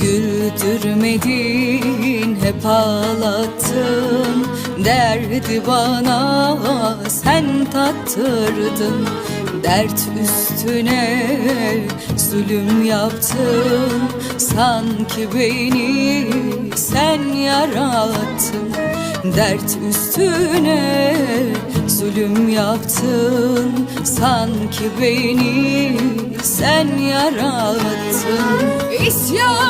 Güldürmedin hep ağlattın. Derdi bana sen tattırdın. Dert üstüne zulüm yaptın. Sanki beni sen yarattın. Dert üstüne zulüm yaptın. Sanki beni sen yarattın. İsyan